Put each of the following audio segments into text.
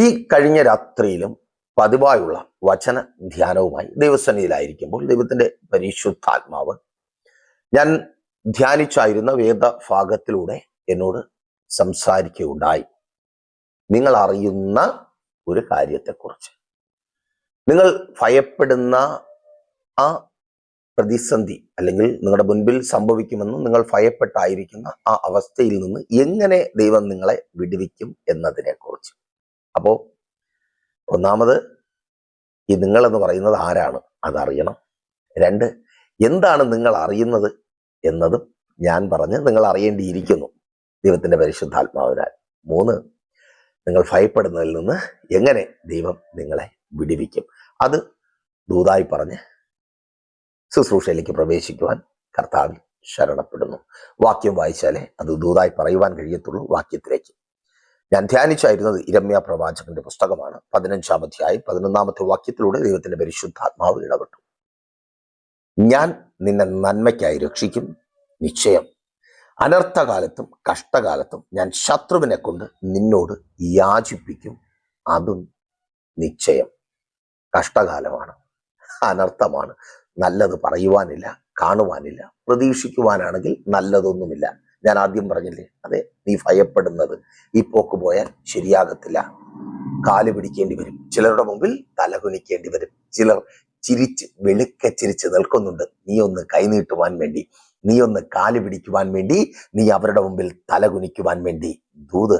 ഈ കഴിഞ്ഞ രാത്രിയിലും പതിവായുള്ള വചന ധ്യാനവുമായി ദൈവസന്നിധിയിലായിരിക്കുമ്പോൾ ദൈവത്തിന്റെ പരിശുദ്ധാത്മാവ് ഞാൻ ധ്യാനിച്ചായിരുന്ന വേദഭാഗത്തിലൂടെ എന്നോട് സംസാരിക്കുകയുണ്ടായി. നിങ്ങൾ അറിയുന്ന ഒരു കാര്യത്തെക്കുറിച്ച്. നിങ്ങൾ ഭയപ്പെടുന്ന ആ പ്രതിസന്ധി അല്ലെങ്കിൽ നിങ്ങളുടെ മുൻപിൽ സംഭവിക്കുമെന്ന് നിങ്ങൾ ഭയപ്പെട്ടായിരിക്കുന്ന ആ അവസ്ഥയിൽ നിന്ന് എങ്ങനെ ദൈവം നിങ്ങളെ വിടുവിക്കും എന്നതിനെ കുറിച്ച് അപ്പോ ഒന്നാമത് ഈ നിങ്ങളെന്ന് പറയുന്നത് ആരാണ്? അതറിയണം. രണ്ട് എന്താണ് നിങ്ങൾ അറിയുന്നത് എന്നതും ഞാൻ പറഞ്ഞ് നിങ്ങൾ അറിയേണ്ടിയിരിക്കുന്നു ദൈവത്തിന്റെ പരിശുദ്ധാത്മാവിനാൽ. മൂന്ന് നിങ്ങൾ ഭയപ്പെടുന്നതിൽ നിന്ന് എങ്ങനെ ദൈവം നിങ്ങളെ വിടിവിക്കും? അത് ദൂതായി പറഞ്ഞ് ശുശ്രൂഷയിലേക്ക് പ്രവേശിക്കുവാൻ കർത്താവിൽ ശരണപ്പെടുന്നു. വാക്യം വായിച്ചാലേ അത് ദൂതായി പറയുവാൻ കഴിയത്തുള്ളൂ വാക്യത്തിലേക്ക്. ഞാൻ ധ്യാനിച്ചായിരുന്നത് ഇരമ്യ പ്രവാചകന്റെ പുസ്തകമാണ്. പതിനഞ്ചാം അധ്യായം പതിനൊന്നാമത്തെ വാക്യത്തിലൂടെ ദൈവത്തിന്റെ പരിശുദ്ധാത്മാവ് ഇടപെട്ടു. ഞാൻ നിന്നെ നന്മയ്ക്കായി രക്ഷിക്കും. നിശ്ചയം. അനർത്ഥകാലത്തും കഷ്ടകാലത്തും ഞാൻ ശത്രുവിനെ കൊണ്ട് നിന്നോട് യാചിപ്പിക്കും. അതും നിശ്ചയം. കഷ്ടകാലമാണ്. അനർത്ഥമാണ്. നല്ലത് പറയുവാനില്ല കാണുവാനില്ല പ്രതീക്ഷിക്കുവാനാണെങ്കിൽ നല്ലതൊന്നുമില്ല. ഞാൻ ആദ്യം പറഞ്ഞില്ലേ അതെ നീ ഭയപ്പെടുന്നത് ഈ പോക്ക് പോയാൽ ശരിയാകത്തില്ല. കാൽ പിടിക്കേണ്ടി വരും. ചിലരുടെ മുമ്പിൽ തലകുനിക്കേണ്ടി വരും. ചിലർ ചിരിച്ച് വെളുക്കെ ചിരിച്ച് നിൽക്കുന്നുണ്ട്. നീ ഒന്ന് കൈനീട്ടുവാൻ വേണ്ടി നീ ഒന്ന് കാൽ പിടിക്കുവാൻ വേണ്ടി നീ അവരുടെ മുമ്പിൽ തലകുനിക്കുവാൻ വേണ്ടി. ദൂത്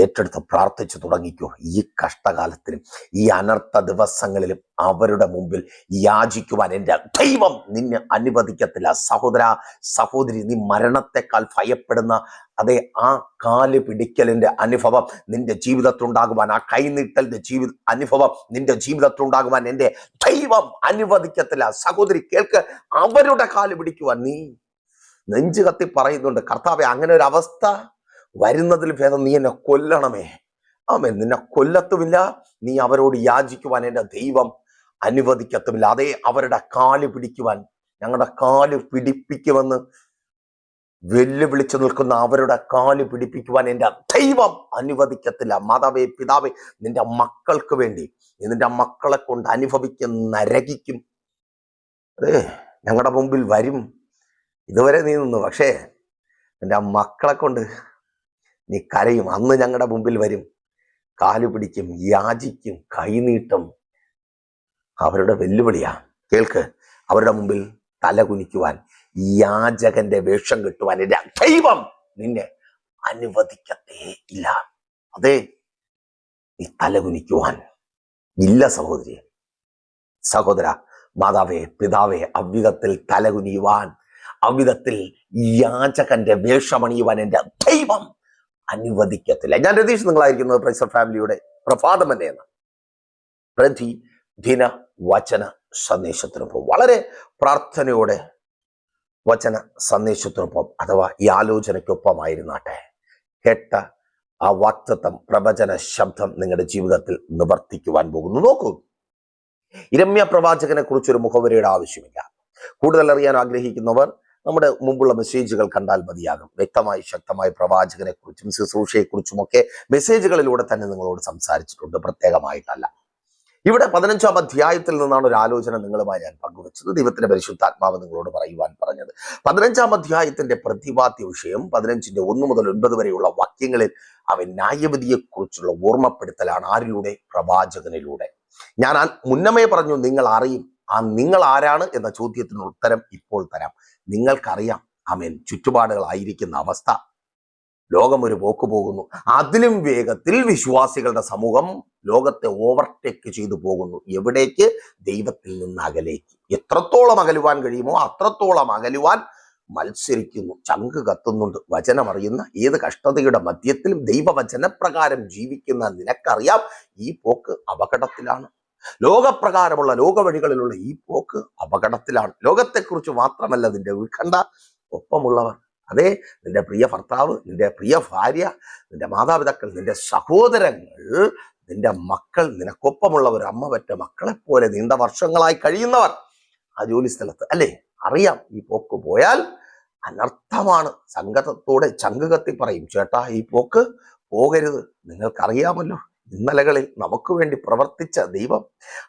ഏറ്റെടുത്ത് പ്രാർത്ഥിച്ചു തുടങ്ങിക്കോ. ഈ കഷ്ടകാലത്തിലും ഈ അനർത്ഥ ദിവസങ്ങളിലും അവരുടെ മുമ്പിൽ യാചിക്കുവാൻ എന്റെ ദൈവം നിന്നെ അനുവദിക്കത്തില്ല. സഹോദര സഹോദരി നീ മരണത്തെക്കാൾ ഭയപ്പെടുന്ന അതെ ആ കാൽ പിടിക്കലിന്റെ അനുഭവം നിന്റെ ജീവിതത്തിലുണ്ടാകുവാൻ ആ കൈനീട്ടലിന്റെ ജീവിത അനുഭവം നിന്റെ ജീവിതത്തിലുണ്ടാകുവാൻ എന്റെ ദൈവം അനുവദിക്കത്തില്ല. സഹോദരി കേൾക്ക് അവരുടെ കാൽ പിടിക്കുവാൻ നീ നെഞ്ചു കത്തി പറയുന്നുണ്ട്. കർത്താവെ അങ്ങനെ ഒരു അവസ്ഥ വരുന്നതിൽ ഭേദം നീ എന്നെ കൊല്ലണമേ. ആമേ നിന്നെ കൊല്ലത്തുമില്ല. നീ അവരോട് യാചിക്കുവാൻ എന്റെ ദൈവം അനുവദിക്കത്തുമില്ല. അതേ അവരുടെ കാൽ പിടിക്കുവാൻ ഞങ്ങളുടെ കാൽ പിടിപ്പിക്കുമെന്ന് വെല്ലുവിളിച്ചു നിൽക്കുന്ന അവരുടെ കാൽ പിടിപ്പിക്കുവാൻ എന്റെ ദൈവം അനുവദിക്കത്തില്ല. മാതാവേ പിതാവേ നിന്റെ മക്കൾക്ക് വേണ്ടി നിന്റെ മക്കളെ കൊണ്ട് അനുഭവിക്കും നരകിക്കും. അതെ ഞങ്ങളുടെ മുമ്പിൽ വരും. ഇതുവരെ നീ നിന്നു. പക്ഷേ എന്റെ മക്കളെ കൊണ്ട് നീ കരയും. അന്ന് ഞങ്ങളുടെ മുമ്പിൽ വരും. കാലു പിടിക്കും യാചിക്കും കൈനീട്ടും. അവരുടെ വെല്ലുവിളിയാ. കേൾക്ക്. അവരുടെ മുമ്പിൽ തല കുനിക്കുവാൻ യാചകന്റെ വേഷം കിട്ടുവാൻ ദൈവം നിന്നെ അനുവദിക്കത്തേ ഇല്ല. അതെ നീ തല കുനിക്കുവാൻ. ഇല്ല സഹോദരി സഹോദര മാതാവേ പിതാവേ അവിധത്തിൽ തലകുനിയുവാൻ അവിധത്തിൽ യാചകന്റെ വേഷമണിയുവാൻ എന്റെ ദൈവം അനുവദിക്കത്തില്ല. ഞാൻ രതീഷ് നിങ്ങളായിരിക്കുന്നത് പ്രൈസർ ഫാമിലിയുടെ പ്രഭാതം എന്ന പ്രതി ദിന വചന സന്ദേശത്തിനൊപ്പം. വളരെ പ്രാർത്ഥനയോടെ വചന സന്ദേശത്തിനൊപ്പം അഥവാ ഈ ആലോചനയ്ക്കൊപ്പമായിരുന്നാട്ടെ കേട്ട ആ വാക്തത്വം പ്രവചന ശബ്ദം നിങ്ങളുടെ ജീവിതത്തിൽ നിവർത്തിക്കുവാൻ പോകുന്നു. നോക്കൂ. ഇരമ്യ പ്രവാചകനെ കുറിച്ചൊരു മുഖവരിയുടെ ആവശ്യമില്ല. കൂടുതൽ അറിയാൻ ആഗ്രഹിക്കുന്നവർ നമ്മുടെ മുമ്പുള്ള മെസ്സേജുകൾ കണ്ടാൽ മതിയാകും. വ്യക്തമായി ശക്തമായി പ്രവാചകനെ കുറിച്ചും ശുശ്രൂഷയെ കുറിച്ചുമൊക്കെ മെസ്സേജുകളിലൂടെ തന്നെ നിങ്ങളോട് സംസാരിച്ചിട്ടുണ്ട്. പ്രത്യേകമായിട്ടല്ല. ഇവിടെ പതിനഞ്ചാം അധ്യായത്തിൽ നിന്നാണ് ഒരു ആലോചന നിങ്ങളുമായി ഞാൻ പങ്കുവച്ചത്. ദൈവത്തിന്റെ പരിശുദ്ധാത്മാവ് നിങ്ങളോട് പറയുവാൻ പറഞ്ഞത്. പതിനഞ്ചാം അധ്യായത്തിന്റെ പ്രതിപാദ്യ വിഷയം പതിനഞ്ചിന്റെ ഒന്ന് മുതൽ ഒൻപത് വരെയുള്ള വാക്യങ്ങളിൽ അവൻ ന്യായവിധിയെക്കുറിച്ചുള്ള ഓർമ്മപ്പെടുത്തലാണ്. ആരിലൂടെ? പ്രവാചകനിലൂടെ. ഞാൻ മുന്നമേ പറഞ്ഞു നിങ്ങൾ അറിയും. ആ നിങ്ങൾ ആരാണ്? എന്ന ചോദ്യത്തിന് ഉത്തരം ഇപ്പോൾ തരാം. നിങ്ങൾക്കറിയാം. അമേൻ ചുറ്റുപാടുകളായിരിക്കുന്ന അവസ്ഥ. ലോകം ഒരു പോക്ക് പോകുന്നു. അതിലും വേഗത്തിൽ വിശ്വാസികളുടെ സമൂഹം ലോകത്തെ ഓവർടേക്ക് ചെയ്തു പോകുന്നു. എവിടേക്ക്? ദൈവത്തിൽ നിന്ന് അകലേക്ക്. എത്രത്തോളം അകലുവാൻ കഴിയുമോ അത്രത്തോളം അകലുവാൻ മത്സരിക്കുന്നു. ചങ്ക് കത്തുന്നുണ്ട്. വചനമറിയുന്ന ഏത് കഷ്ടതയുടെ മധ്യത്തിലും ദൈവവചനപ്രകാരം ജീവിക്കുന്ന നിനക്കറിയാം ഈ പോക്ക് അപകടത്തിലാണ്. ലോകപ്രകാരമുള്ള ലോകവഴികളിലുള്ള ഈ പോക്ക് അപകടത്തിലാണ്. ലോകത്തെക്കുറിച്ച് മാത്രമല്ല നിന്റെ ഉത്കണ്ഠ ഒപ്പമുള്ളവർ. അതെ നിന്റെ പ്രിയ ഭർത്താവ് നിന്റെ പ്രിയ ഭാര്യ നിന്റെ മാതാപിതാക്കൾ നിന്റെ സഹോദരങ്ങൾ നിന്റെ മക്കൾ നിനക്കൊപ്പമുള്ളവർ അമ്മ പറ്റ മക്കളെപ്പോലെ നീണ്ട വർഷങ്ങളായി കഴിയുന്നവർ ആ ജോലി സ്ഥലത്ത്. അല്ലേ? അറിയാം ഈ പോക്ക് പോയാൽ അനർത്ഥമാണ്. സംഘത്തോടെ ചങ്ക് കത്തി പറയും ചേട്ടാ ഈ പോക്ക് പോകരുത്. നിങ്ങൾക്കറിയാമല്ലോ. ഇന്നലകളിൽ നമുക്ക് വേണ്ടി പ്രവർത്തിച്ച ദൈവം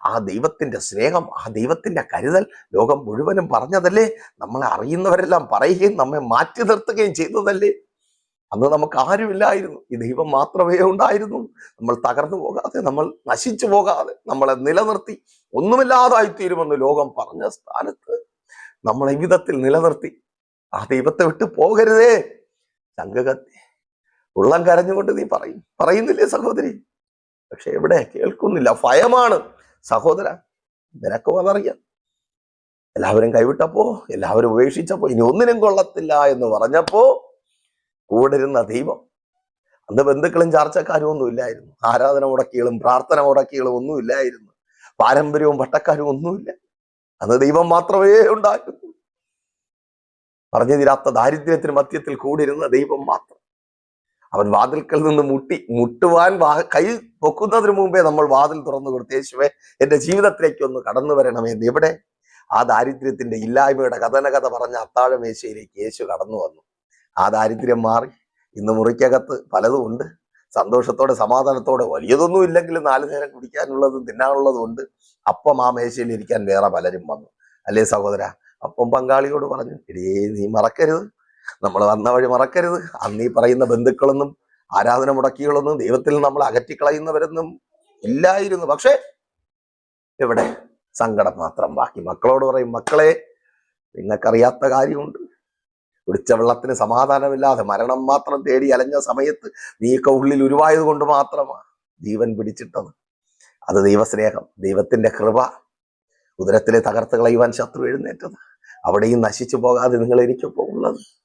ആ ദൈവത്തിന്റെ സ്നേഹം ആ ദൈവത്തിന്റെ കരുതൽ ലോകം മുഴുവനും പറഞ്ഞതല്ലേ? നമ്മളെ അറിയുന്നവരെല്ലാം പറയുകയും നമ്മെ മാറ്റി നിർത്തുകയും ചെയ്തതല്ലേ? അന്ന് നമുക്ക് ആരുമില്ലായിരുന്നു. ഈ ദൈവം മാത്രമേ ഉണ്ടായിരുന്നു. നമ്മൾ തകർന്നു പോകാതെ നമ്മൾ നശിച്ചു പോകാതെ നമ്മളെ നിലനിർത്തി. ഒന്നുമില്ലാതായി തീരുമെന്ന് ലോകം പറഞ്ഞ സ്ഥാനത്ത് നമ്മളെ വിധത്തിൽ നിലനിർത്തി. ആ ദൈവത്തെ വിട്ട് പോകരുതേ. ചങ്കകത്തി ഉള്ളം കരഞ്ഞുകൊണ്ട് നീ പറയും. പറയുന്നില്ലേ സഹോദരി? പക്ഷെ എവിടെ? കേൾക്കുന്നില്ല. ഭയമാണ്. സഹോദര നിനക്കും അതറിയാം എല്ലാവരും കൈവിട്ടപ്പോ എല്ലാവരും ഉപേക്ഷിച്ചപ്പോ ഇനി ഒന്നിനും കൊള്ളത്തില്ല എന്ന് പറഞ്ഞപ്പോ കൂടിരുന്ന ദൈവം. അന്ന് ബന്ധുക്കളും ചാർച്ചക്കാരും ഒന്നും ഇല്ലായിരുന്നു. ആരാധന മുടക്കികളും പ്രാർത്ഥന മുടക്കികളും ഒന്നും ഇല്ലായിരുന്നു. പാരമ്പര്യവും പട്ടക്കാരും ഒന്നുമില്ല. അന്ന് ദൈവം മാത്രമേ ഉണ്ടായിരുന്നു പറഞ്ഞു തീരാത്ത ദാരിദ്ര്യത്തിന് മധ്യത്തിൽ കൂടിയിരുന്ന ദൈവം മാത്രം. അവൻ വാതിൽക്കൽ നിന്ന് മുട്ടി മുട്ടുവാൻ വാ- കൈ പൊക്കുന്നതിന് മുമ്പേ നമ്മൾ വാതിൽ തുറന്നു കൊടുത്തു യേശുവേ എന്റെ ജീവിതത്തിലേക്ക് ഒന്ന് കടന്നു വരണമെന്ന് ഇവിടെ ആ ദാരിദ്ര്യത്തിന്റെ ഇല്ലായ്മയുടെ കഥനകഥ പറഞ്ഞ അത്താഴ മേശയിലേക്ക് യേശു കടന്നു വന്നു. ആ ദാരിദ്ര്യം മാറി. ഇന്ന് മുറിക്കകത്ത് പലതും ഉണ്ട്. സന്തോഷത്തോടെ സമാധാനത്തോടെ വലിയതൊന്നും ഇല്ലെങ്കിലും നാലു നേരം കുടിക്കാനുള്ളതും തിന്നാനുള്ളതും ഉണ്ട്. അപ്പം ആ മേശയിൽ ഇരിക്കാൻ വേറെ പലരും വന്നു. അല്ലേ സഹോദര? അപ്പം പങ്കാളിയോട് പറഞ്ഞു ഇടേ നീ മറക്കരുത്. നമ്മൾ വന്ന വഴി മറക്കരുത്. അന്ന് ഈ പറയുന്ന ബന്ധുക്കളൊന്നും ആരാധന മുടക്കികളൊന്നും ദൈവത്തിൽ നമ്മൾ അകറ്റിക്കളയുന്നവരൊന്നും ഇല്ലായിരുന്നു. പക്ഷേ എവിടെ സങ്കടം മാത്രം. ബാക്കി മക്കളോട് പറയും മക്കളെ നിങ്ങൾക്കറിയാത്ത കാര്യമുണ്ട്. കുടിച്ച വെള്ളത്തിന് സമാധാനമില്ലാതെ മരണം മാത്രം തേടി അലഞ്ഞ സമയത്ത് നീയൊക്കെ ഉള്ളിൽ ഉരുവായത് കൊണ്ട് മാത്രമാണ് ജീവൻ പിടിച്ചിട്ടത്. അത് ദൈവസ്നേഹം. ദൈവത്തിന്റെ കൃപ. ഉദരത്തിലെ തകർത്ത് കളയുവാൻ ശത്രു എഴുന്നേറ്റത്. അവിടെയും നശിച്ചു പോകാതെ നിങ്ങൾ എനിക്കൊപ്പം ഉള്ളത്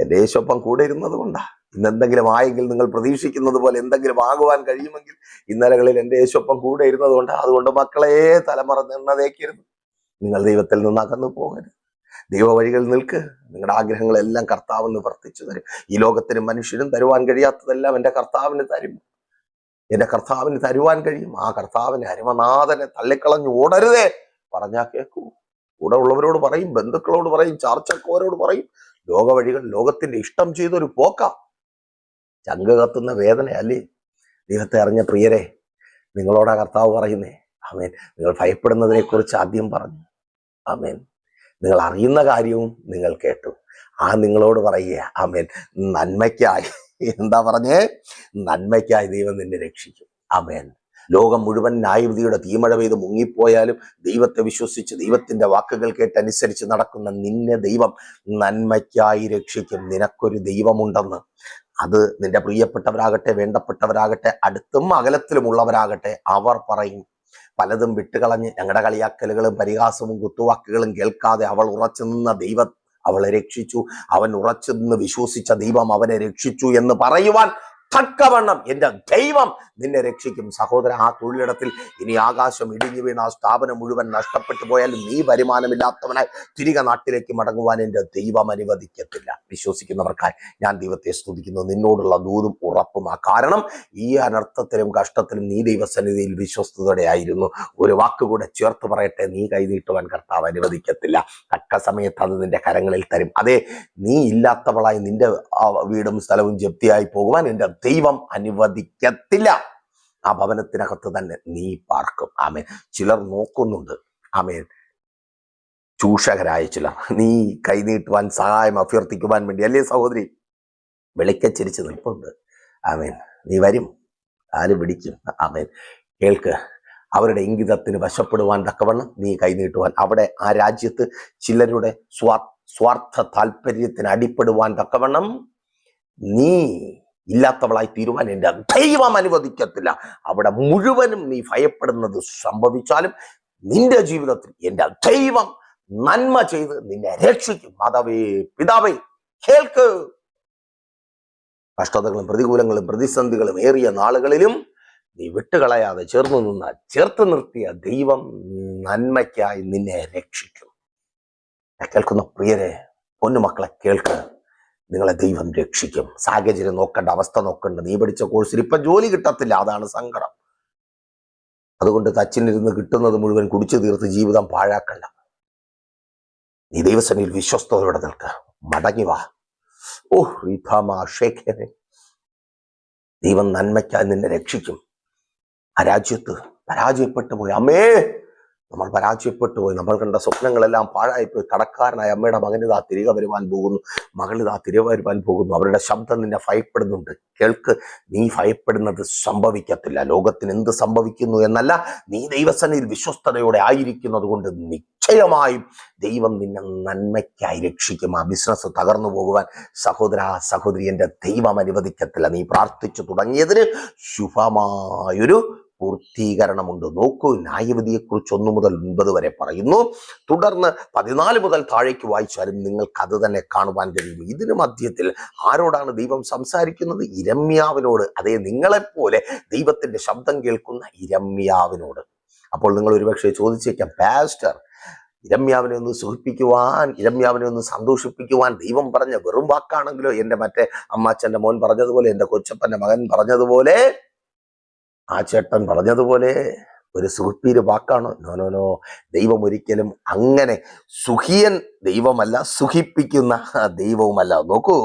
എന്റെ യേശൊപ്പം കൂടെ ഇരുന്നത് കൊണ്ടാണ് ഇന്ന് എന്തെങ്കിലും ആയെങ്കിൽ നിങ്ങൾ പ്രതീക്ഷിക്കുന്നത് പോലെ എന്തെങ്കിലും ആകുവാൻ കഴിയുമെങ്കിൽ ഇന്നലകളിൽ എന്റെ യേശൊപ്പം കൂടെ ഇരുന്നത് കൊണ്ട്. അതുകൊണ്ട് മക്കളെ തലമുറ നിന്നതേക്കരുത് നിങ്ങൾ ദൈവത്തിൽ നിന്ന് അകന്നു പോകരുത്. ദൈവ വഴികൾ നിൽക്ക്. നിങ്ങളുടെ ആഗ്രഹങ്ങളെല്ലാം കർത്താവ് നിവർത്തിച്ചു തരും. ഈ ലോകത്തിനും മനുഷ്യനും തരുവാൻ കഴിയാത്തതെല്ലാം എന്റെ കർത്താവിന് തരും. എന്റെ കർത്താവിന് തരുവാൻ കഴിയും. ആ കർത്താവിനെ അരുമനാഥനെ തള്ളിക്കളഞ്ഞു ഓടരുതേ. പറഞ്ഞാൽ കേൾക്കൂ കൂടെ ഉള്ളവരോട് പറയും ബന്ധുക്കളോട് പറയും ചാർച്ചക്കോരോട് പറയും. ലോക വഴികൾ ലോകത്തിന്റെ ഇഷ്ടം ചെയ്തൊരു പോക്ക. ചങ്ക് കത്തുന്ന വേദന അല്ലേ? ദൈവത്തെ അറിഞ്ഞ പ്രിയരെ നിങ്ങളോടാ കർത്താവ് പറയുന്നേ. ആമേൻ. നിങ്ങൾ ഭയപ്പെടുന്നതിനെ കുറിച്ച് ആദ്യം പറഞ്ഞു. ആമേൻ. നിങ്ങൾ അറിയുന്ന കാര്യവും നിങ്ങൾ കേട്ടു. ആ നിങ്ങളോട് പറയുക ആമേൻ. നന്മയ്ക്കായി. എന്താ പറഞ്ഞേ? നന്മയ്ക്കായി ദൈവം നിന്നെ രക്ഷിക്കും. ആമേൻ. ലോകം മുഴുവൻ ന്യായവിധിയുടെ തീമഴ പെയ്ത് മുങ്ങിപ്പോയാലും ദൈവത്തെ വിശ്വസിച്ച് ദൈവത്തിന്റെ വാക്കുകൾ കേട്ടനുസരിച്ച് നടക്കുന്ന നിന്നെ ദൈവം നന്മയ്ക്കായി രക്ഷിക്കും. നിനക്കൊരു ദൈവമുണ്ടെന്ന്. അത് നിന്റെ പ്രിയപ്പെട്ടവരാകട്ടെ വേണ്ടപ്പെട്ടവരാകട്ടെ അടുത്തും അകലത്തിലുമുള്ളവരാകട്ടെ അവർ പറയും. പലതും വിട്ടുകളഞ്ഞ് ഞങ്ങളുടെ കളിയാക്കലുകളും പരിഹാസവും കുത്തുവാക്കുകളും കേൾക്കാതെ അവൾ ഉറച്ചു നിന്ന ദൈവം അവളെ രക്ഷിച്ചു. അവൻ ഉറച്ചു നിന്ന് വിശ്വസിച്ച ദൈവം അവനെ രക്ഷിച്ചു എന്ന് പറയുവാൻ തക്കവണ്ണം എന്റെ ദൈവം നിന്നെ രക്ഷിക്കും. സഹോദര ആ തൊഴിലിടത്തിൽ ഇനി ആകാശം ഇടിഞ്ഞു വീണ ആ സ്ഥാപനം മുഴുവൻ നഷ്ടപ്പെട്ടു പോയാലും നീ വരുമാനമില്ലാത്തവനായി തിരികെ നാട്ടിലേക്ക് മടങ്ങുവാൻ എന്റെ ദൈവം അനുവദിക്കത്തില്ല. വിശ്വസിക്കുന്നവർക്കായി ഞാൻ ദൈവത്തെ സ്തുതിക്കുന്നു. നിന്നോടുള്ള ദൂതും ഉറപ്പും ആ കാരണം ഈ അനർത്ഥത്തിലും കഷ്ടത്തിലും നീ ദൈവസന്നിധിയിൽ വിശ്വസ്തയോടെ ആയിരുന്നു. ഒരു വാക്കുകൂടെ ചേർത്ത് പറയട്ടെ. നീ കൈനീട്ടുവാൻ കർത്താവ് അനുവദിക്കത്തില്ല. തക്ക സമയത്ത് അത് നിന്റെ കരങ്ങളിൽ തരും. അതെ നീ ഇല്ലാത്തവളായി നിന്റെ വീടും സ്ഥലവും ജപ്തിയായി പോകുവാൻ എന്റെ ദൈവം അനുവദിക്കത്തില്ല. ആ ഭവനത്തിനകത്ത് തന്നെ നീ പാർക്കും. ആമേൻ. ചിലർ നോക്കുന്നുണ്ട്. ആമേൻ. ചൂഷകരായ ചിലർ. നീ കൈനീട്ടുവാൻ സഹായം അഭ്യർത്ഥിക്കുവാൻ വേണ്ടി. അല്ലേ സഹോദരി? വിളിക്കച്ചിരിച്ച് നിൽപ്പുണ്ട്. ആമേൻ. നീ വരും. ആര് പിടിക്കും. ആമേൻ. കേൾക്ക്. അവരുടെ ഇംഗിതത്തിന് വശപ്പെടുവാൻ തക്കവണ്ണം നീ കൈനീട്ടുവാൻ അവിടെ ആ രാജ്യത്ത് ചിലരുടെ സ്വാ സ്വാർത്ഥ താല്പര്യത്തിന് അടിപ്പെടുവാൻ തക്കവണ്ണം നീ ഇല്ലാത്തവളായി തീരുവാൻ എന്റെ ദൈവം അനുവദിക്കത്തില്ല. അവിടെ മുഴുവനും നീ ഭയപ്പെടുന്നത് സംഭവിച്ചാലും നിന്റെ ജീവിതത്തിൽ എന്റെ ദൈവം നന്മ ചെയ്ത് നിന്നെ രക്ഷിക്കും. മാതാവേ പിതാവേ കേൾക്ക്. കഷ്ടതകളും പ്രതികൂലങ്ങളും പ്രതിസന്ധികളും ഏറിയ നാളുകളിലും നീ വിട്ടുകളയാതെ ചേർന്നു നിന്ന ചേർത്ത് നിർത്തിയ ദൈവം നന്മയ്ക്കായി നിന്നെ രക്ഷിക്കും. കേൾക്കുന്ന പ്രിയരെ പൊന്നുമക്കളെ കേൾക്ക്. നിങ്ങളെ ദൈവം രക്ഷിക്കും. സാഹചര്യം നോക്കേണ്ട അവസ്ഥ നോക്കേണ്ട. നീ പഠിച്ച കോഴ്സിൽ ഇപ്പൊ ജോലി കിട്ടത്തില്ല. അതാണ് സങ്കടം. അതുകൊണ്ട് തച്ചിനിരുന്ന് കിട്ടുന്നത് മുഴുവൻ കുടിച്ചു തീർത്ത് ജീവിതം പാഴാക്കണ്ട. നീ ദൈവസനിൽ വിശ്വസ്തയോടെ നിൽക്ക. മടങ്ങി വാ. ഓ ദൈവം നന്മയ്ക്കായി നിന്നെ രക്ഷിക്കും. ആ രാജ്യത്ത് പരാജയപ്പെട്ടു പോയി. അമ്മേ! നമ്മൾ പരാജയപ്പെട്ടു പോയി. നമ്മൾ കണ്ട സ്വപ്നങ്ങളെല്ലാം പാഴായിപ്പോയി കടക്കാരനായ അമ്മയുടെ മകനിതാ തിരികെ വരുവാൻ പോകുന്നു. മകളിതാ തിരികെ വരുവാൻ പോകുന്നു. അവരുടെ ശബ്ദം നിന്നെ ഭയപ്പെടുന്നുണ്ട്. കേൾക്ക് നീ ഭയപ്പെടുന്നത് സംഭവിക്കത്തില്ല. ലോകത്തിന് എന്ത് സംഭവിക്കുന്നു എന്നല്ല നീ ദൈവസനയിൽ വിശ്വസ്തതയോടെ ആയിരിക്കുന്നത് കൊണ്ട് നിശ്ചയമായും ദൈവം നിന്നെ നന്മയ്ക്കായി രക്ഷിക്കും. ആ ബിസിനസ് തകർന്നു പോകുവാൻ സഹോദര സഹോദരി എന്റെ ദൈവം അനുവദിക്കത്തില്ല. നീ പ്രാർത്ഥിച്ചു തുടങ്ങിയതിന് ശുഭമായൊരു പൂർത്തീകരണമുണ്ട്. നോക്കൂ ന്യായവിധിയെക്കുറിച്ച് ഒന്നു മുതൽ ഒൻപത് വരെ പറയുന്നു. തുടർന്ന് പതിനാല് മുതൽ താഴേക്ക് വായിച്ചാലും നിങ്ങൾക്ക് അത് തന്നെ കാണുവാൻ കഴിയും. ഇതിന് മധ്യത്തിൽ ആരോടാണ് ദൈവം സംസാരിക്കുന്നത്? ഇരമ്യാവിനോട്. അതേ നിങ്ങളെപ്പോലെ ദൈവത്തിന്റെ ശബ്ദം കേൾക്കുന്ന ഇരമ്യാവിനോട്. അപ്പോൾ നിങ്ങൾ ഒരുപക്ഷെ ചോദിച്ചേക്കാം പാസ്റ്റർ ഇരമ്യാവിനെ ഒന്ന് സുഖിപ്പിക്കുവാൻ ഇരമ്യാവിനെ ഒന്ന് സന്തോഷിപ്പിക്കുവാൻ ദൈവം പറഞ്ഞ വെറും വാക്കാണെങ്കിലോ? എന്റെ മറ്റേ അമ്മാച്ചന്റെ മോൻ പറഞ്ഞതുപോലെ എന്റെ കൊച്ചപ്പന്റെ മകൻ പറഞ്ഞതുപോലെ? ആ ചേട്ടൻ പറഞ്ഞതുപോലെ ഒരു സുഹൃപ്പീര് വാക്കാണ്. നോനോനോ ദൈവം ഒരിക്കലും അങ്ങനെ സുഖിയൻ ദൈവമല്ല സുഖിപ്പിക്കുന്ന ദൈവവുമല്ല. നോക്കൂ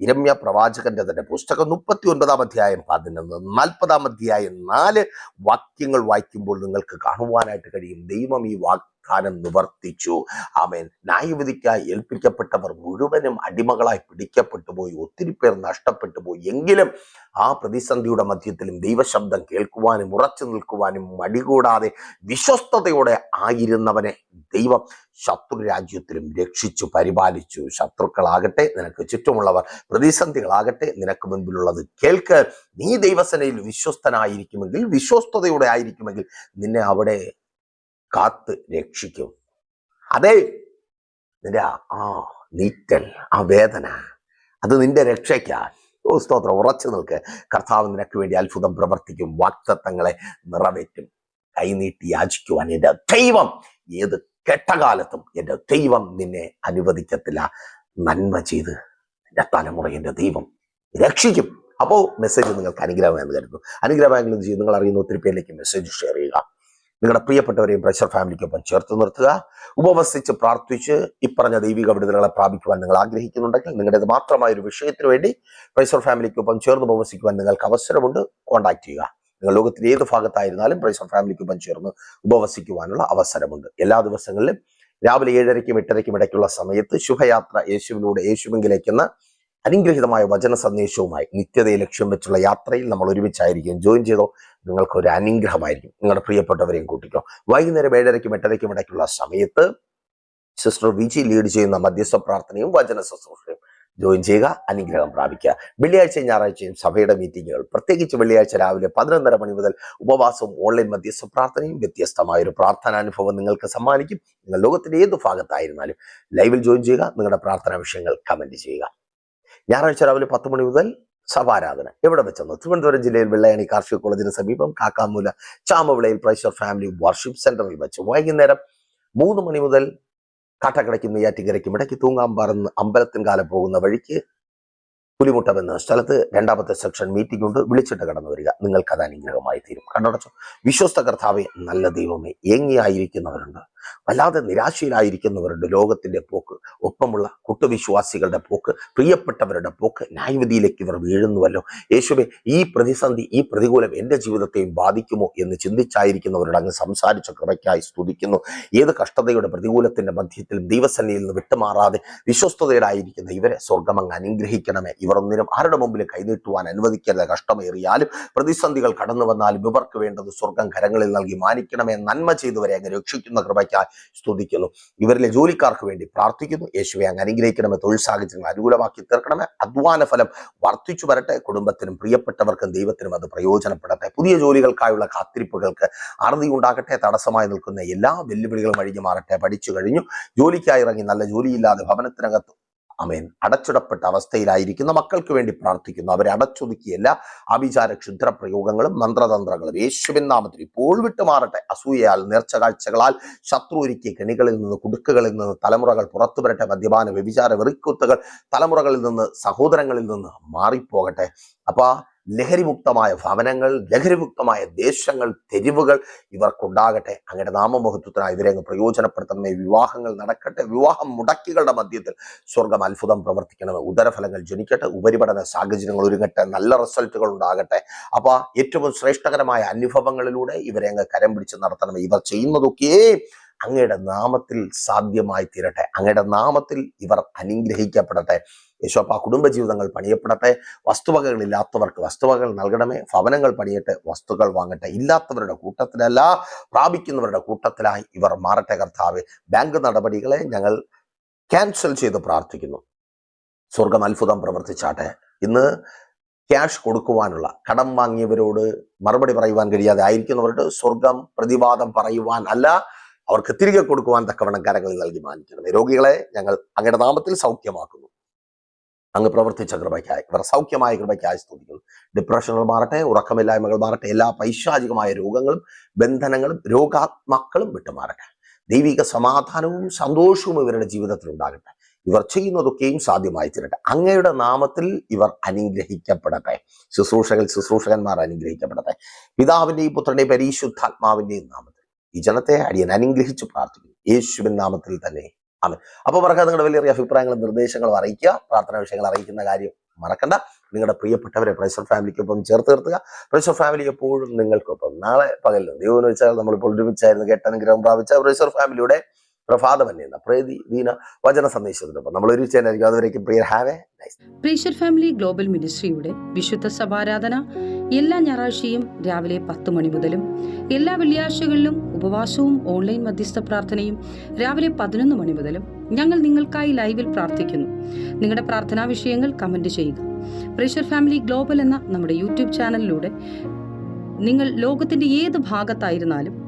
ഇരമ്യ പ്രവാചകന്റെ തന്നെ പുസ്തകം മുപ്പത്തി ഒൻപതാം അധ്യായം പതിനൊന്ന് നാൽപ്പതാം അധ്യായം നാല് വാക്യങ്ങൾ വായിക്കുമ്പോൾ നിങ്ങൾക്ക് കാണുവാനായിട്ട് കഴിയും. ദൈവം ഈ വാഗ്ദാനം നിവർത്തിച്ചു. ആമേൻ. ന്യായവിധിക്കായി ഏൽപ്പിക്കപ്പെട്ടവർ മുഴുവനും അടിമകളായി പിടിക്കപ്പെട്ടു പോയി ഒത്തിരി പേർ നഷ്ടപ്പെട്ടു പോയി. എങ്കിലും ആ പ്രതിസന്ധിയുടെ മധ്യത്തിലും ദൈവശബ്ദം കേൾക്കുവാനും ഉറച്ചു നിൽക്കുവാനും മടികൂടാതെ വിശ്വസ്തയോടെ ആയിരുന്നവനെ ദൈവം ശത്രു രാജ്യത്തിലും രക്ഷിച്ചു പരിപാലിച്ചു. ശത്രുക്കളാകട്ടെ നിനക്ക് ചുറ്റുമുള്ളവർ. പ്രതിസന്ധികളാകട്ടെ നിനക്ക് മുൻപിലുള്ളത് കേൾക്ക്. നീ ദൈവസനയിൽ വിശ്വസ്തനായിരിക്കുമെങ്കിൽ വിശ്വസ്തയോടെ ആയിരിക്കുമെങ്കിൽ നിന്നെ അവിടെ കാത്ത് രക്ഷിക്കും. അതെ നിന്റെ ആ- നീറ്റൽ ആ വേദന അത് നിന്റെ രക്ഷയ്ക്കാ. സ്തോത്രം. ഉറച്ചു നിൽക്ക്. കർത്താവ് നിനക്ക് വേണ്ടി അത്ഭുതം പ്രവർത്തിക്കും. വാക്തത്വങ്ങളെ നിറവേറ്റും. കൈനീട്ടി യാചിക്കുവാൻ എന്റെ ദൈവം ഏത് കെട്ടകാലത്തും എന്റെ ദൈവം നിന്നെ അനുവദിക്കത്തില്ല. നന്മ ചെയ്ത് എന്റെ തലമുറ എന്റെ ദൈവം രക്ഷിക്കും. അപ്പോൾ മെസ്സേജ് നിങ്ങൾക്ക് അനുഗ്രഹമെന്ന് കരുതുന്നു. അനുഗ്രഹമായെങ്കിലും ചെയ്ത് നിങ്ങൾ അറിയുന്ന ഒത്തിരി പേരിലേക്ക് മെസ്സേജ് ഷെയർ ചെയ്യുക. നിങ്ങളുടെ പ്രിയപ്പെട്ടവരെയും പ്രഷർ ഫാമിലിക്കൊപ്പം ചേർത്ത് നിർത്തുക. ഉപവസിച്ച് പ്രാർത്ഥിച്ച് ഇപ്പറഞ്ഞ ദൈവിക വിടുതലുകളെ പ്രാപിക്കുവാൻ നിങ്ങൾ ആഗ്രഹിക്കുന്നുണ്ടെങ്കിൽ നിങ്ങളുടേത് മാത്രമായ ഒരു വിഷയത്തിന് വേണ്ടി പ്രൈസർ ഫാമിലിക്കൊപ്പം ചേർന്ന് ഉപവസിക്കുവാൻ നിങ്ങൾക്ക് അവസരമുണ്ട്. കോൺടാക്ട് ചെയ്യുക. നിങ്ങൾ ലോകത്തിൽ ഏത് ഭാഗത്തായിരുന്നാലും പ്രൈസർ ഫാമിലിക്കൊപ്പം ചേർന്ന് ഉപവസിക്കുവാനുള്ള അവസരമുണ്ട്. എല്ലാ ദിവസങ്ങളിലും രാവിലെ ഏഴരയ്ക്കും എട്ടരയ്ക്കും ഇടയ്ക്കുള്ള സമയത്ത് ശുഭയാത്ര യേശുവിലൂടെ യേശുവിങ്കിലേക്കെന്ന അനുഗ്രഹീതമായ വചന സന്ദേശവുമായി നിത്യതയെ ലക്ഷ്യം വെച്ചുള്ള യാത്രയിൽ നമ്മൾ ഒരുമിച്ചായിരിക്കും. ജോയിൻ ചെയ്തോ നിങ്ങൾക്ക് ഒരു അനുഗ്രഹമായിരിക്കും. നിങ്ങളുടെ പ്രിയപ്പെട്ടവരെയും കൂട്ടിക്കോ. വൈകുന്നേരം ഏഴരയ്ക്കും എട്ടരയ്ക്കും ഇടയ്ക്കുള്ള സമയത്ത് സിസ്റ്റർ വിജി ലീഡ് ചെയ്യുന്ന മധ്യസ്ഥ പ്രാർത്ഥനയും വചന ശുശ്രൂഷയും ജോയിൻ ചെയ്യുക അനുഗ്രഹം പ്രാപിക്കുക. വെള്ളിയാഴ്ചയും ഞായറാഴ്ചയും സഭയുടെ മീറ്റിങ്ങുകൾ. പ്രത്യേകിച്ച് വെള്ളിയാഴ്ച രാവിലെ പതിനൊന്നര മണി മുതൽ ഉപവാസവും ഓൺലൈൻ മധ്യസ്ഥ പ്രാർത്ഥനയും വ്യത്യസ്തമായ ഒരു പ്രാർത്ഥനാനുഭവം നിങ്ങൾക്ക് സമ്മാനിക്കും. നിങ്ങൾ ലോകത്തിന്റെ ഏത് ഭാഗത്തായിരുന്നാലും ലൈവിൽ ജോയിൻ ചെയ്യുക നിങ്ങളുടെ പ്രാർത്ഥനാ വിഷയങ്ങൾ കമന്റ് ചെയ്യുക. ഞായറാഴ്ച രാവിലെ പത്ത് മണി മുതൽ സഭാരാധന. എവിടെ വെച്ചെന്ന്? തിരുവനന്തപുരം ജില്ലയിൽ വെള്ളയാണി കാർഷിക കോളേജിന് സമീപം കാക്കാമൂല ചാമവിളയിൽ പ്രൈഷർ ഫാമിലി വർഷിപ്പ് സെന്ററിൽ വെച്ച് വൈകുന്നേരം മൂന്ന് മണി മുതൽ കാട്ടക്കടയ്ക്കും നെയ്യാറ്റിക്കരയ്ക്കും ഇടയ്ക്ക് തൂങ്ങാമ്പാറന്ന് അമ്പലത്തിൻകാലം പോകുന്ന വഴിക്ക് പുലിമുട്ടം എന്ന സ്ഥലത്ത് രണ്ടാമത്തെ സെക്ഷൻ മീറ്റിംഗ് ഉണ്ട്. വിളിച്ചിട്ട് കടന്നു വരിക. നിങ്ങൾക്ക് അത് അനുഗ്രഹമായി തീരും. കണ്ടടച്ചു വിശ്വസ്ത കർത്താവെ നല്ല ദൈവമേ ഏങ്ങിയായിരിക്കുന്നവരുണ്ട്. വല്ലാതെ നിരാശയിലായിരിക്കുന്നവരുണ്ട് ലോകത്തിന്റെ പോക്ക്. ഒപ്പമുള്ള കുട്ടവിശ്വാസികളുടെ പോക്ക് പ്രിയപ്പെട്ടവരുടെ പോക്ക്. ന്യായവിധിയിലേക്ക് ഇവർ വീഴുന്നുവല്ലോ. യേശുവെ ഈ പ്രതിസന്ധി ഈ പ്രതികൂലം എന്റെ ജീവിതത്തെയും ബാധിക്കുമോ എന്ന് ചിന്തിച്ചായിരിക്കുന്നവരോട് അങ്ങ് സംസാരിച്ച കൃപയ്ക്കായി സ്തുതിക്കുന്നു. ഏത് കഷ്ടതയുടെ പ്രതികൂലത്തിന്റെ മധ്യത്തിലും ദൈവസന്നിയിൽ നിന്ന് വിട്ടുമാറാതെ വിശ്വസ്തതയിലായിരിക്കുന്ന ഇവരെ സ്വർഗം അങ്ങ് അനുഗ്രഹിക്കണമേ. ഇവർ ഒന്നിനും ആരുടെ മുമ്പിൽ കൈനീട്ടുവാൻ അനുവദിക്കരുത്. കഷ്ടമേറിയാലും പ്രതിസന്ധികൾ കടന്നു വന്നാലും ഇവർക്ക് വേണ്ടത് സ്വർഗം കരങ്ങളിൽ നൽകി മാനിക്കണമേ. നന്മ ചെയ്തവരെ അങ്ങ് രക്ഷിക്കുന്ന കൃപയ്ക്കായി സ്തുതിക്കുന്നു. ഇവരിലെ ജോലിക്കാർക്ക് വേണ്ടി പ്രാർത്ഥിക്കുന്നു. യേശുവെ അങ്ങ് അനുഗ്രഹിക്കണമേ. തൊഴിൽ സാഹചര്യങ്ങൾ അനുകൂലമാക്കി തീർക്കണമേ. അധ്വാന ഫലം വർദ്ധിച്ചു വരട്ടെ. കുടുംബത്തിനും പ്രിയപ്പെട്ടവർക്കും ദൈവത്തിനും അത് പ്രയോജനപ്പെടട്ടെ. പുതിയ ജോലികൾക്കായുള്ള കാത്തിരിപ്പുകൾക്ക് അറുതി ഉണ്ടാകട്ടെ. തടസ്സമായി നിൽക്കുന്ന എല്ലാ വെല്ലുവിളികളും അഴിഞ്ഞു മാറട്ടെ. പഠിച്ചു കഴിഞ്ഞു. ജോലിക്കായി ഇറങ്ങി നല്ല ജോലിയില്ലാതെ ഭവനത്തിനകത്ത് അമേൻ അടച്ചിടപ്പെട്ട അവസ്ഥയിലായിരിക്കുന്ന മക്കൾക്ക് വേണ്ടി പ്രാർത്ഥിക്കുന്നു. അവരെ അടച്ചൊതുക്കിയ എല്ലാ ആഭിചാര ക്ഷുദ്ര പ്രയോഗങ്ങളും മന്ത്രതന്ത്രങ്ങളും. യേശുവിൻ നാമത്തിൽ ഇപ്പോൾ വിട്ടുമാറട്ടെ. അസൂയയാൽ നേർച്ച കാഴ്ചകളാൽ ശത്രു ഒരുക്കിയ കെണികളിൽ നിന്ന് കുടുക്കുകളിൽ നിന്ന് തലമുറകൾ പുറത്തു വരട്ടെ. മദ്യപാന വ്യഭിചാര വെറിക്കുത്തുകൾ തലമുറകളിൽ നിന്ന് സഹോദരങ്ങളിൽ നിന്ന് മാറിപ്പോകട്ടെ. അപ്പാ ലഹരിമുക്തമായ ഭവനങ്ങൾ ലഹരിമുക്തമായ ദേശങ്ങൾ തെരുവുകൾ ഇവർക്കുണ്ടാകട്ടെ. അങ്ങയുടെ നാമമഹത്വത്തിനായി ഇവരെ അങ്ങ് പ്രയോജനപ്പെടുത്തണമേ വിവാഹങ്ങൾ നടക്കട്ടെ. വിവാഹം മുടക്കികളുടെ മധ്യത്തിൽ സ്വർഗം അത്ഭുതം പ്രവർത്തിക്കണമേ. ഉദരഫലങ്ങൾ ജനിക്കട്ടെ. ഉപരിപഠന സാഹചര്യങ്ങൾ ഒരുങ്ങട്ടെ. നല്ല റിസൾട്ടുകൾ ഉണ്ടാകട്ടെ. അപ്പൊ ഏറ്റവും ശ്രേഷ്ഠകരമായ അനുഭവങ്ങളിലൂടെ ഇവരെ അങ്ങ് കരം പിടിച്ച് നടത്തണമേ. ഇവർ ചെയ്യുന്നതൊക്കെ അങ്ങയുടെ നാമത്തിൽ സാധ്യമായി തീരട്ടെ. അങ്ങയുടെ നാമത്തിൽ ഇവർ അനുഗ്രഹിക്കപ്പെടട്ടെ. യേശോപ്പ കുടുംബജീവിതങ്ങൾ പണിയപ്പെടട്ടെ. വസ്തുവകകളില്ലാത്തവർക്ക് വസ്തുവകകൾ നൽകണമേ. ഭവനങ്ങൾ പണിയട്ടെ. വസ്തുക്കൾ വാങ്ങട്ടെ. ഇല്ലാത്തവരുടെ കൂട്ടത്തിലല്ല പ്രാപിക്കുന്നവരുടെ കൂട്ടത്തിലായി ഇവർ മാറട്ടെ കർത്താവ്. ബാങ്ക് നടപടികളെ ഞങ്ങൾ ക്യാൻസൽ ചെയ്ത് പ്രാർത്ഥിക്കുന്നു. സ്വർഗം അത്ഭുതം പ്രവർത്തിച്ചാട്ടെ. ഇന്ന് ക്യാഷ് കൊടുക്കുവാനുള്ള കടം വാങ്ങിയവരോട് മറുപടി പറയുവാൻ കഴിയാതെ ആയിരിക്കുന്നവരോട് സ്വർഗം പ്രതിവാദം പറയുവാൻ അല്ല അവർക്ക് തിരികെ കൊടുക്കുവാൻ തക്കവണ്ണം കരങ്ങളിൽ നൽകി മാനിക്കണം രോഗികളെ ഞങ്ങൾ അങ്ങയുടെ നാമത്തിൽ സൗഖ്യമാക്കുന്നു. അങ്ങ് പ്രവർത്തിച്ച കൃപയ്ക്കായി ഇവർ സൗഖ്യമായ കൃപയ്ക്കായി സ്തുതിക്കുന്നു. ഡിപ്രഷനുകൾ മാറട്ടെ ഉറക്കമില്ലായ്മകൾ മാറട്ടെ എല്ലാ പൈശാചികമായ രോഗങ്ങളും ബന്ധനങ്ങളും രോഗാത്മാക്കളും വിട്ടുമാറട്ടെ. ദൈവിക സമാധാനവും സന്തോഷവും ഇവരുടെ ജീവിതത്തിൽ ഉണ്ടാകട്ടെ. ഇവർ ചെയ്യുന്നതൊക്കെയും സാധ്യമായി തീരട്ടെ. അങ്ങയുടെ നാമത്തിൽ ഇവർ അനുഗ്രഹിക്കപ്പെടട്ടെ. ശുശ്രൂഷകൾ ശുശ്രൂഷകന്മാർ അനുഗ്രഹിക്കപ്പെടട്ടെ. പിതാവിന്റെയും പുത്രന്റെയും പരിശുദ്ധാത്മാവിന്റെയും നാമത്തിൽ ഈ ജനത്തെ അടിയൻ അനുഗ്രഹിച്ച് പ്രാർത്ഥിക്കുന്നു. യേശുവിൻ നാമത്തിൽ തന്നെ. ആമൻ. അപ്പോൾ മറക്കാതെ നിങ്ങളുടെ വലിയ അഭിപ്രായങ്ങളും നിർദ്ദേശങ്ങളും അറിയിക്കുക. പ്രാർത്ഥനാ വിഷയങ്ങൾ അറിയിക്കുന്ന കാര്യം മറക്കണ്ട. നിങ്ങളുടെ പ്രിയപ്പെട്ടവരെ പ്രൈസർ ഫാമിലിക്കൊപ്പം ചേർത്ത് നിർത്തുക. പ്രൈസർ ഫാമിലി എപ്പോഴും നിങ്ങൾക്കൊപ്പം. നാളെ പകലിലും ദൈവം വെച്ചാൽ നമ്മളിപ്പോൾ ഒരുമിച്ചായിരുന്നു കേട്ടനുഗ്രഹം പ്രാപിച്ച പ്രൈസർ ഫാമിലിയുടെ പ്രഭാതമന്യ എന്ന പ്രേതി ദീന വചന സന്ദേശത്തിനൊപ്പം. ഒരുമിച്ച് തന്നെ അതുവരേക്കും prayer have a nice praiser family global മിനിസ്ട്രിയുടെ വിശുദ്ധ സഭാരാധന എല്ലാ ഞായറാഴ്ചയും രാവിലെ പത്ത് മണി മുതലും എല്ലാ വെള്ളിയാഴ്ചകളിലും ഉപവാസവും ഓൺലൈൻ മധ്യസ്ഥ പ്രാർത്ഥനയും രാവിലെ പതിനൊന്ന് മണി മുതലും ഞങ്ങൾ നിങ്ങൾക്കായി ലൈവിൽ പ്രാർത്ഥിക്കുന്നു. നിങ്ങളുടെ പ്രാർത്ഥനാ വിഷയങ്ങൾ കമന്റ് ചെയ്യുക. പ്രീഷർ ഫാമിലി ഗ്ലോബൽ എന്ന നമ്മുടെ യൂട്യൂബ് ചാനലിലൂടെ നിങ്ങൾ ലോകത്തിന്റെ ഏത് ഭാഗത്തായിരുന്നാലും